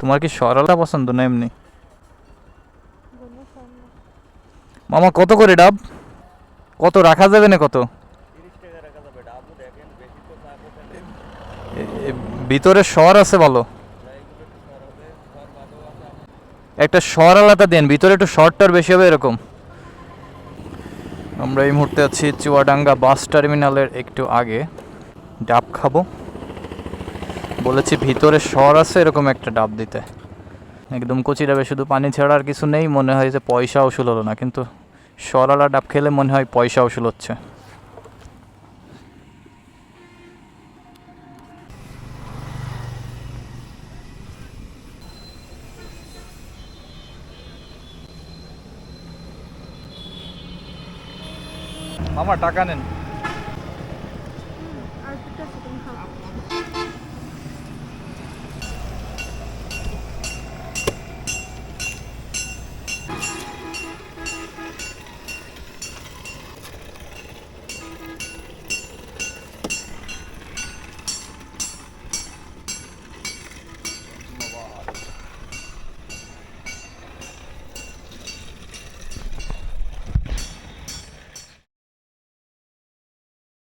তোমার কি সরলটা পছন্দ না এমনি? মামা, কত করে ডাব? কত রাখা যাবে না কত? ভিতরে স্বর আছে ভালো একটা স্বর আলাদা দেন, ভিতরে একটু শর্টটার বেশি হবে এরকম। আমরা এই মুহূর্তে আছি চুয়াডাঙ্গা বাস টার্মিনালের একটু আগে। ডাব খাব। বলেছি, ভিতরে স্বর আছে এরকম একটা ডাব দিতে। একদম কচি ডাবে শুধু পানি ছাড়া আর কিছু নেই, মনে হয় যে পয়সা উসুল হলো না, কিন্তু সরালা ডাব খেলে মনে হয় পয়সা উসুল হচ্ছে। মামা, টাকা নেন।